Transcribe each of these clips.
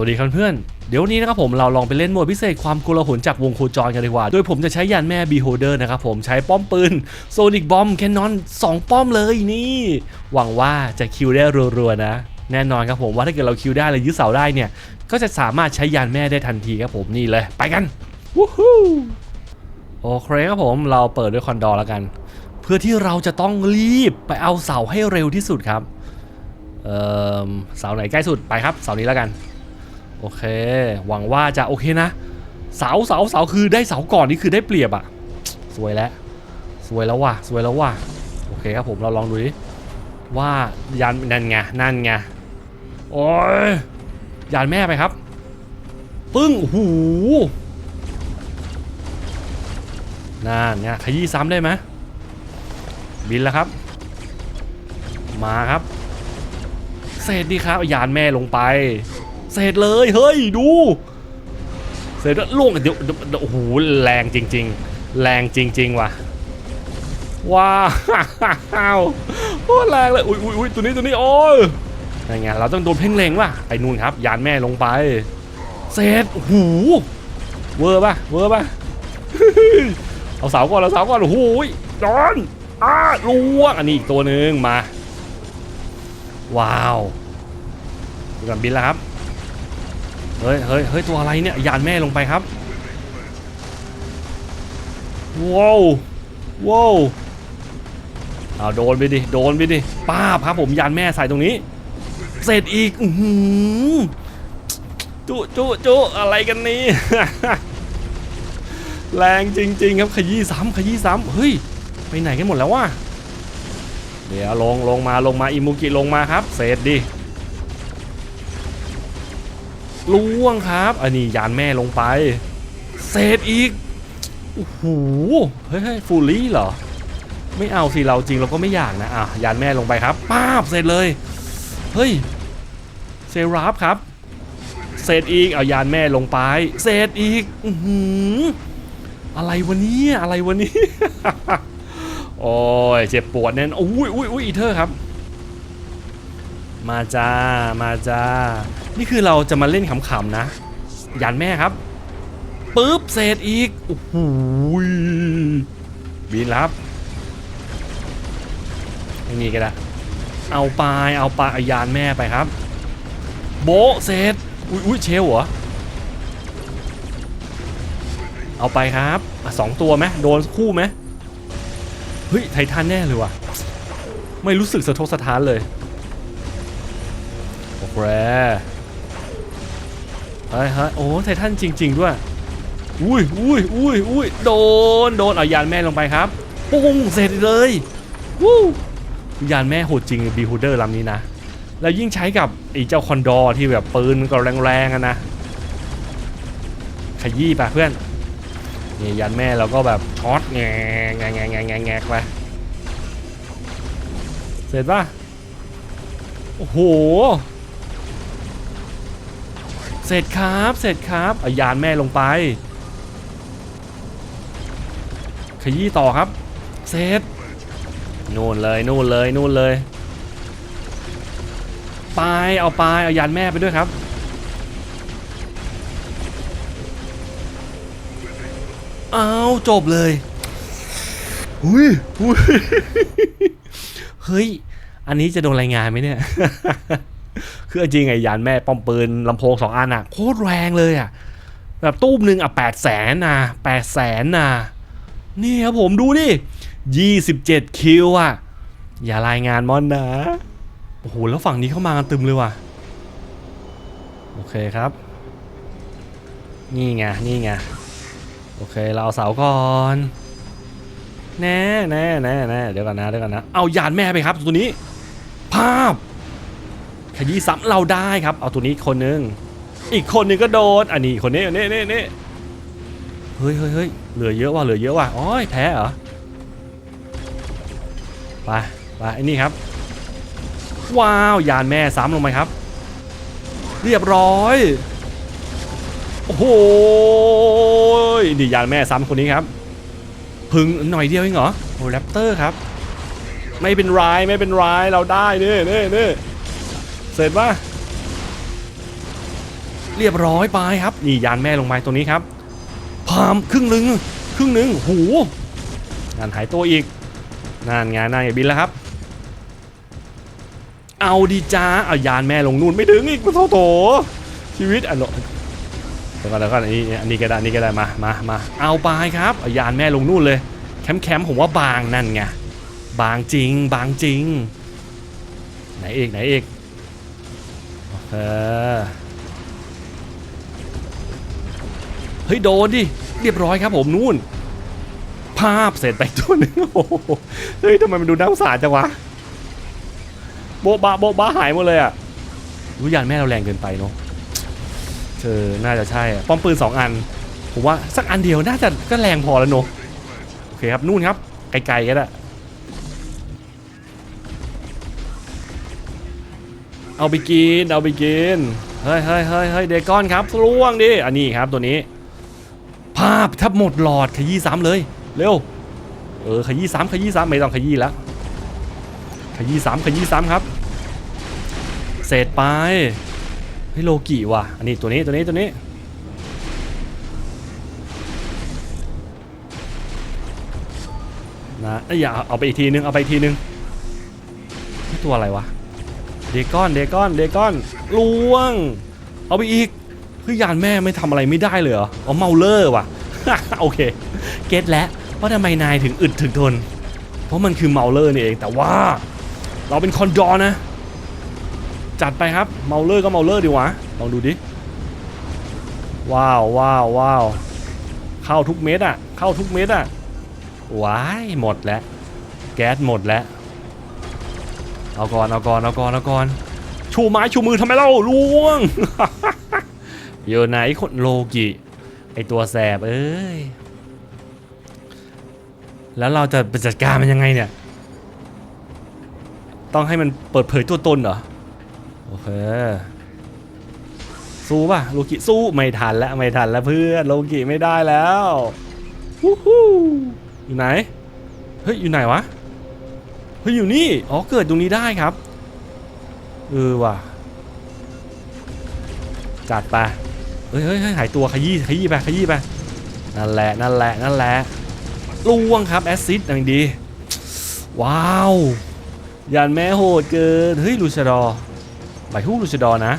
วัสดีครับเพื่อน เดี๋ยวนี้นะครับผมเราลองไปเล่นโหมดพิเศษความกุลหนจากวงโคจรกันดีกว่า โดยผมจะใช้ยานแม่ Beholder นะครับผมใช้ป้อมปืน Sonic Bomb Cannon 2ป้อมเลยนี่ หวังว่าจะคิวได้รัวๆนะ แน่นอนครับผมว่าถ้าเกิดเราคิวได้เลยยึดเสาได้เนี่ย ก็จะสามารถใช้ยานแม่ได้ทันทีครับผมนี่เลยไปกันวู้ฮู้โอเคครับผมเราเปิดด้วยคอนดอร์แล้วกัน เพื่อที่เราจะต้องรีบไปเอาเสาให้เร็วที่สุดครับเออเสาไหนใกล้สุดไปครับเสานี้แล้วกัน โอเค หวังว่าจะโอเคนะ เสาเสาเสาคือได้เสาก่อนนี่คือได้เปรียบอะสวยแล้วสวยแล้วว่ะสวยแล้วว่ะโอเคครับผมเราลองดูดิว่ายันนั่นไงนั่นไงโอ้ยยานแม่ไปครับ ปึ้งโอ้โหูนั่นไงขยี้ซ้ำได้ไหมบินแล้วครับ มาครับเศษดีครับยานแม่ลงไป เสร็จเลยเฮ้ยดู เสร็จแล้วล่วงเดี๋ยวเดียวโอ้โหแรงจริง ๆ แรงจริง ๆ ว่ะว้าวโคตรแรงเลยอุ้ยอุ้ยตัวนี้ตัวนี้โอ้ยยังไงเราต้องโดนเพ่งเล็งว่ะไปนู่นครับ ยานแม่ลงไป เสร็จโอ้โหเวอร์ป่ะเวอร์ป่ะเอาเสาก่อนเอาเสาก่อนโอ้โหโดนอ้าล่วงอันนี้อีกตัวหนึ่งมา ว้าวดูกันบินแล้วครับ เฮ้ยเฮ้ยเฮ้ยตัวอะไรเนี่ยยานแม่ลงไปครับว้าวว้าวเอาโดนไปดิโดนไปดิป้าบครับผมยานแม่ใส่ตรงนี้ เสร็จอีกอือหือจุจุจุอะไรกันนี่แรงจริง ๆ ครับขยี้ซ้ำขยี้ซ้ำเฮ้ยไปไหนกันหมดแล้ววะเดี๋ยวลงลงมาลงมาอิมุกิลงมาครับ เสร็จดิ ล่วงครับอันนี้ยานแม่ลงไป เศษอีกโอ้โหเฮ้ยเฟูลี่เหรอ ไม่เอาสิเราจริงเราก็ไม่อยากนะอะยานแม่ลงไปครับป้าบเสร็จเลย เฮ้ยเซราฟครับ เศษอีกเอายานแม่ลงไป เศษอีกอืออะไรวะเนี่ยอะไรวะเนี่ยโอ้ยเจ็บปวดแน่นอุ้ยอุ้ยอุ้ยอีเธอร์ครับ มาจ้า มาจ้า นี่คือเราจะมาเล่นขำๆนะ ยันแม่ครับปุ๊บเศษอีก โอ้โหบินครับไม่มีก็ได้ เอาไปเอาไปเอายานแม่ไปครับ โบเศษอุ้ยอุ้ยเชลเหรอ เอาไปครับสองตัวไหมโดนคู่ไหมเฮ้ย ไททันแน่เลยว่ะ ไม่รู้สึกสะทกสะท้านเลย โอเคเฮ้ยเฮ้ยโอ้ไททันจริง ๆ ด้วย อุ้ยอุ้ยอุ้ยอุ้ยโดน โดน เอายานแม่ลงไปครับ ปุ้ง เสร็จเลยวู้ยานแม่โหดจริงบีฮูเดอร์ลำนี้นะ แล้วยิ่งใช้กับไอ้เจ้าคอนดอร์ที่แบบปืนมันก็แรงๆนะ ขยี้ไปเพื่อนนี่ยันแม่เราก็แบบช็อตแงแงแงแงแงแงไปเสร็จป่ะ โอ้โห เสร็จครับ เสร็จครับเอายานแม่ลงไป ขยี้ต่อครับ เสร็จนู่นเลยนู่นเลยนู่นเลยไปเอาไปเอายานแม่ไปด้วยครับ เอาจบเลยหุยหุยเฮ้ย อันนี้จะโดนรายงานไหมเนี่ย คือจริงไงยานแม่ป้อมปืนลำโพงสองอันอะโคตรแรงเลยอะแบบตู้มหนึ่งอะแปดแสนนะแปดแสนนะนี่ครับผมดูดิยี่สิบเจ็ดคิวอะอย่ารายงานมอนนะโอ้โหแล้วฝั่งนี้เข้ามากันตึมเลยว่ะ โอเคครับ นี่ไงนี่ไงโอเคเราเอาเสาก่อนแน่แน่แน่แน่เดี๋ยวก่อนนะเดี๋ยวก่อนนะ เอายานแม่ไปครับตัวนี้ ภาพ ขยี้ซ้ำเราได้ครับ เอาตัวนี้คนนึง อีกคนนึงก็โดน อันนี้คนนี้นี่นี่นี่เฮ้ยเฮ้ยเฮ้ยเหลือเยอะว่ะเหลือเยอะว่ะอ๋อยแพ้เหรอไปไปไอ้นี่ครับ ว้าวยานแม่ซ้ำลงไปครับ เรียบร้อยโอ้โหนี่ยานแม่ซ้ำคนนี้ครับ พึงหน่อยเดียวเองเหรอโอ้แรปเตอร์ครับ ไม่เป็นไรไม่เป็นไรเราได้เนี่นี่นี่ เสร็จปะเรียบร้อยไปครับ นี่ยานแม่ลงมาตรงนี้ครับพามครึ่งหนึ่งครึ่งหนึ่งหูงานหายตัวอีกนั่นไงนั่นไงบินแล้วครับ เอาดีจ้าเอายานแม่ลงนู่นไม่ถึงอีกโถโถชีวิตอันโนเดี๋ยวก่อนเดี๋ยวก่อนอันนี้อันนี้ก็ได้อันนี้ก็ได้มามามาเอาไปครับเอายานแม่ลงนู่นเลยแคมป์แคมป์ผมว่าบางนั่นไงบางจริงบางจริงไหนเอกไหนเอก เออเฮ้ยโดนดิ เรียบร้อยครับผมนู่น ภาพเสร็จไปตัวหนึงโอ้โหเฮ้ยทำไมมันดูน่าสงสารจังวะ โบ๊ะบะโบ๊ะบะหายหมดเลยอะรู้ยานแม่เราแรงเกินไปเนาะเออน่าจะใช่อะป้อมปืนสองอัน ผมว่าสักอันเดียวน่าจะก็แรงพอแล้วเนาะโอเคครับนู่นครับ ไกลๆก็ได้ เอาไปกิน เอาไปกิน เฮ้ยเฮ้ยเฮ้ยเฮ้ยเดกอนครับล่วงดิ อันนี้ครับตัวนี้ ภาพแทบหมดหลอดขยี้ซ้ำเลย เร็ว เออขยี้ซ้ำขยี้ซ้ำไม่ต้องขยี้แล้ว ขยี้ซ้ำขยี้ซ้ำครับ เสร็จไปเฮ้ยโลกิว่ะ อันนี้ตัวนี้ตัวนี้ตัวนี้นะอ้ย่าเอาไปอีกทีนึง เอาไปอีกทีนึง ตัวอะไรวะ เดกอน เดกอน เดกอนล่วง เอาไปอีกเฮ้ยานแม่ไม่ทำอะไรไม่ได้เลยเหรออ๋อเมาเลอร์ว่ะ โอเค เก็ตแล้วว่าทำไมนายถึงอึดถึงทน เพราะมันคือเมาเลอร์นี่เอง แต่ว่า เราเป็นคอนดอร์นะ จัดไปครับ เมาเลอร์ก็เมาเลอร์ดีวะ ลองดูดิ ว้าวว้าวว้าวเข้าทุกเม็ดอะ เข้าทุกเม็ดอะว้ายหมดแล้ว แก๊สหมดแล้ว เอาก่อนเอาก่อนเอาก่อนเอาก่อนชูไม้ชูมือทำไมเล่าล่วงอยู่ไหนคนโลกิไอตัวแสบเอ้ยแล้วเราจะไปจัดการมันยังไงเนี่ย ต้องให้มันเปิดเผยตัวตนเหรอ โอเค สู้ป่ะโลกิสู้ไม่ทันแล้วไม่ทันแล้วเพื่อนโลกิไม่ได้แล้ววู้ฮู้อยู่ไหน เฮ้ย อยู่ไหนวะ ฮ้ยอยู่นี่ อ๋อ เกิดตรงนี้ได้ครับ เออว่ะ จัดไปเฮ้ยเฮ้ยหายตัวขยี้ขยี้ไปขยี้ไป นั่นแหละ นั่นแหละ นั่นแหละล่วงครับ แอซซิดอย่างดี ว้าวยานแม่โหดเกิน เฮ้ย ลูชดอใบฮู้ลูชดอนะ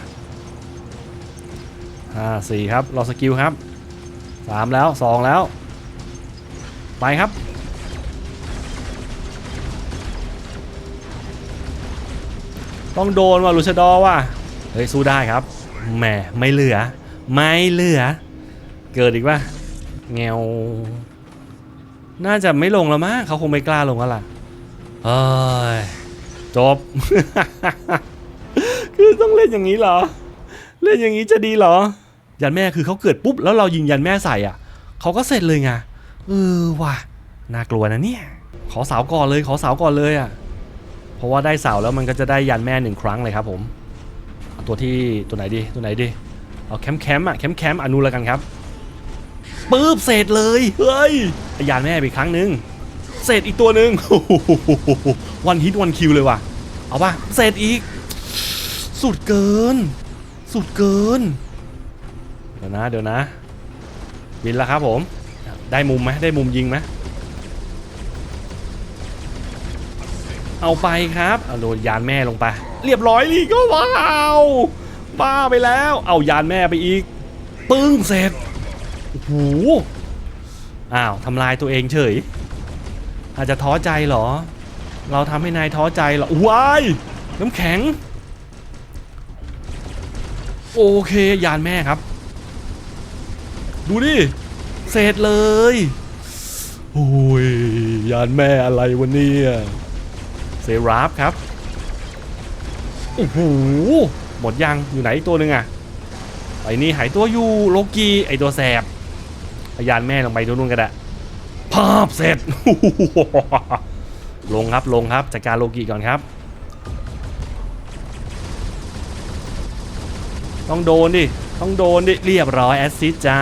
ห้าสี่ครับ รอสกิลครับสามแล้วสองแล้ว ไปครับ ต้องโดนว่ะลูชดอว่ะเฮ้ยสู้ได้ครับแหมไม่เหลือ ไม่เหลือ เกิดอีกป่ะเงวน่าจะไม่ลงแล้วมั้งเขาคงไม่กล้าลงแล้วล่ะเอ้ยจบ คือต้องเล่นอย่างนี้เหรอ เล่นอย่างนี้จะดีเหรอ ยันแม่คือเขาเกิดปุ๊บแล้วเรายิงยันแม่ใส่อะเขาก็เสร็จเลยไงเออว่ะน่ากลัวนะเนี่ย ขอสาวก่อนเลยขอสาวก่อนเลยอะ เพราะว่าได้เสาแล้วมันก็จะได้ยันแม่หนึ่งครั้งเลยครับผมตัวที่ตัวไหนดีตัวไหนดีเอาแคมป์แคมป์อะแคมป์แคมป์อนุแล้วกันครับปึ๊บเสร็จเลยเฮ้ยยันแม่ไปอีกครั้งหนึ่งเสร็จอีกตัวหนึ่งวันฮิตวันคิวเลยว่ะเอาป่ะเสร็จอีก สุดเกิน สุดเกิน เดี๋ยวนะเดี๋ยวนะบินแล้วครับผม ได้มุมไหมได้มุมยิงไหม เอาไปครับเอาโดนยานแม่ลงไป เรียบร้อยลีก็ว้าวบ้าไปแล้ว เอายานแม่ไปอีก ปึ้งเสร็จโอ้โหอ้าวทำลายตัวเองเฉย อาจจะท้อใจเหรอ เราทำให้นายท้อใจเหรอว้ายน้ำแข็ง โอเคยานแม่ครับ ดูดิเสร็จเลยโอ้ยยานแม่อะไรวันนี้ เซราฟครับโอ้โหหมดยังอยู่ไหนตัวหนึ่งอะไอ้นี่หายตัวอยู่โลกีไอตัวแสบเอายานแม่ลงไปตัวนู้นก็ได้ภาพเสร็จลงครับลงครับจัดการโลกีก่อนครับ ต้องโดนดิต้องโดนดิเรียบร้อยแอสซิจ้า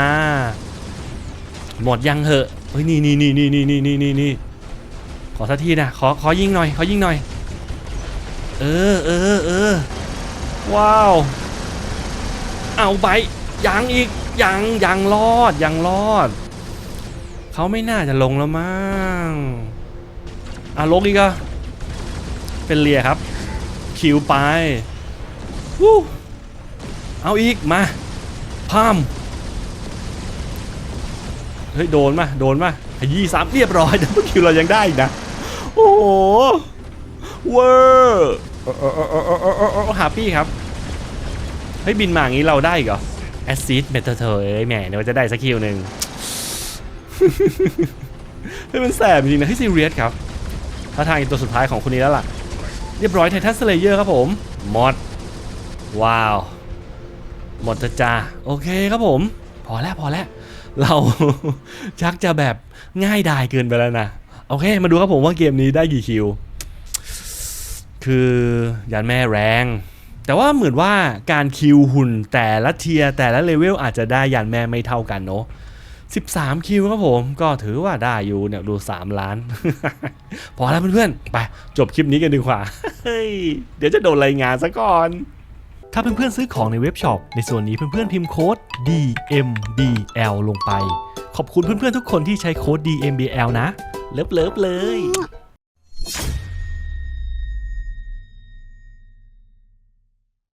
หมดยังเหอะเฮ้ยนี่นี่นี่นี่นี่นี่นี่นี่ ขอสักทีนะขอขอยิงหน่อยขอยิงหน่อย เออเออเออว้าว เอาไปยังอีกยังยังรอดยังรอด เขาไม่น่าจะลงแล้วมั้งอะลงอีกอะเป็นเลียครับ คิวไปวู้เอาอีกมาพามเฮ้ยโดนมาโดนมาขยี้สามเรียบร้อยดับเบิลคิวเรายังได้อีกนะ โอ้โหเวอร์ฮาปี้ครับ เฮ้ยบินมาอย่างนี้เราได้กเหรอแอซ i ดเมตเธอเอ้ยแหมเดี๋ยวจะได้สักคิวหนึ่งเฮ้ยมันแสบจริงนะที่ซีเรียสครับถ้าทางอีกตัวสุดท้ายของคนนี้แล้วล่ะ เรียบร้อยไททันสเลเยอร์ครับผมหมดว้าวหมดจะจ้าโอเคครับผม พอแล้วพอแล้ว เราชักจะแบบง่ายดายเกินไปแล้วนะ โอเค มาดูครับผมว่าเกมนี้ได้กี่คิว คือยันแม่แรง แต่ว่าเหมือนว่าการคิวหุ่นแต่ละเทียแต่ละเลเวลอาจจะได้ยันแม่ไม่เท่ากันเนาะ13 คิวครับผมก็ถือว่าได้อยู่เนี่ยดู 3 ล้าน พอแล้วเพื่อนๆ ไป จบคลิปนี้กันดีกว่า เฮ้ย เดี๋ยวจะโดนรายงานซะก่อน ถ้าเพื่อนๆ ซื้อของในเว็บช็อป ในส่วนนี้เพื่อนๆ พิมพ์โค้ด DMBL ลงไป ขอบคุณเพื่อนๆ ทุกคนที่ใช้โค้ด DMBL นะ เลิฟๆเลย